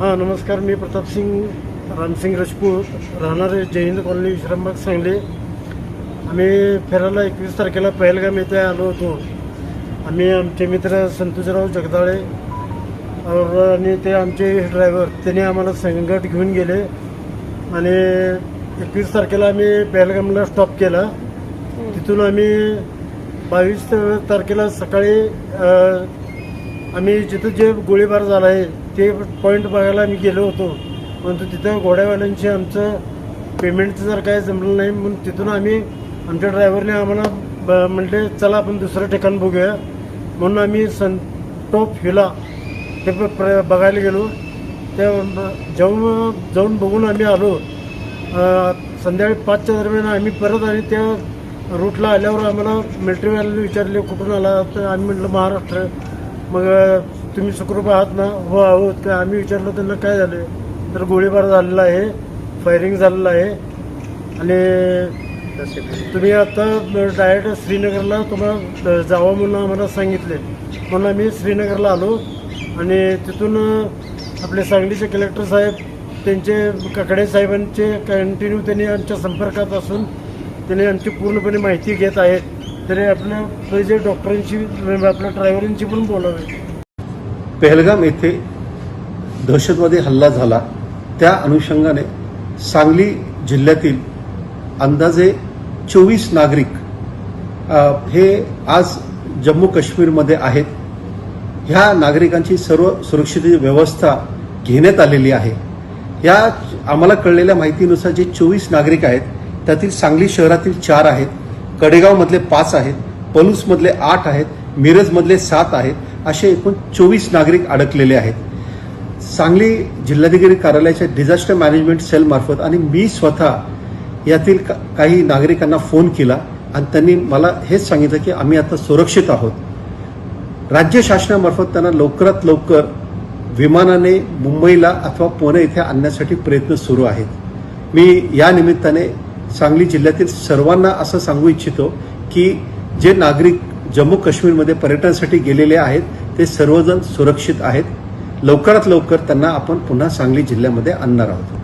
हां नमस्कार मी प्रतापसिंग रामसिंग राजपूत. राहणारे जयहिंद कॉलनी विश्रामबाग सांगली. आम्ही फिरायला एकवीस तारखेला पहलगाम येथे आलो होतो. आम्ही आमचे मित्र संतोषराव जगदाळे और आणि ते आमचे ड्रायव्हर त्यांनी आम्हाला संगट घेऊन गेले. आणि एकवीस तारखेला आम्ही पहलगामला स्टॉप केला. तिथून आम्ही बावीस तारखेला सकाळी आम्ही जिथं जे गोळीबार झाला आहे ते पॉईंट बघायला आम्ही गेलो होतो. परंतु तिथं घोड्यावाल्यांशी आमचं पेमेंटचं जर काय जमलं नाही म्हणून तिथून आम्ही आमच्या ड्रायव्हरने आम्हाला ब- म्हटले चला आपण दुसरं ठिकाण बघूया. म्हणून आम्ही सन टॉप हिला ते प्र बघायला गेलो. त्या जाऊन जाऊन बघून आम्ही आलो. संध्याकाळी पाचच्या दरम्यान आम्ही परत आणि त्या रूटला आल्यावर आम्हाला मिलिटरीवाल्याने विचारले कुठून आला तर आम्ही म्हटलं महाराष्ट्र. मग तुम्ही सुखरूप आहात ना? हो आहोत. का आम्ही विचारलं त्यांना काय झालं? तर गोळीबार झालेला आहे. फायरिंग झालेलं आहे. आणि तुम्ही आता डायरेक्ट श्रीनगरला तुम्हाला जावं म्हणून आम्हाला सांगितले. म्हणून आम्ही श्रीनगरला आलो. आणि तिथून आपले सांगलीचे कलेक्टर साहेब त्यांचे काकडे साहेबांचे कंटिन्यू त्यांनी आमच्या संपर्कात असून त्यांनी आमची पूर्णपणे माहिती घेत आहेत. तरी आपल्या पहिले जे म्हणजे आपल्या ड्रायव्हरांची पण बोलावे. पहलगाम येथे दहशतवादी हल्ला झाला. त्या अनुषंगाने सांगली जिल्ह्यातील अंदाजे चोवीस नागरिक हे आज जम्मू काश्मीरमध्ये आहेत. ह्या नागरिकांची सर्व सुरक्षित व्यवस्था घेण्यात आलेली आहे. या आम्हाला कळलेल्या माहितीनुसार जे चोवीस नागरिक आहेत त्यातील सांगली शहरातील चार आहेत. कडेगावमधले पाच आहेत पलूसमधले आठ आहेत मिरजमधले सात आहेत असे एकूण चोवीस नागरिक अडकलेले आहेत. सांगली जिल्हाधिकारी कार्यालयाच्या डिझास्टर मॅनेजमेंट सेलमार्फत आणि मी स्वतः यातील का- काही नागरिकांना फोन केला आणि त्यांनी मला हेच सांगितलं की आम्ही आता सुरक्षित आहोत. राज्य शासनामार्फत त्यांना लवकरात लवकर विमानाने मुंबईला अथवा पुणे इथे आणण्यासाठी प्रयत्न सुरू आहेत. मी या निमित्ताने सांगली जिल्ह्यातील सर्वांना असं सांगू इच्छितो की जे नागरिक जम्मू काश्मीरमध्ये पर्यटनासाठी गेलेले आहेत ते सर्वजण सुरक्षित आहेत. लवकरात लवकर त्यांना आपण पुन्हा सांगली जिल्ह्यामध्ये आणणार आहोत.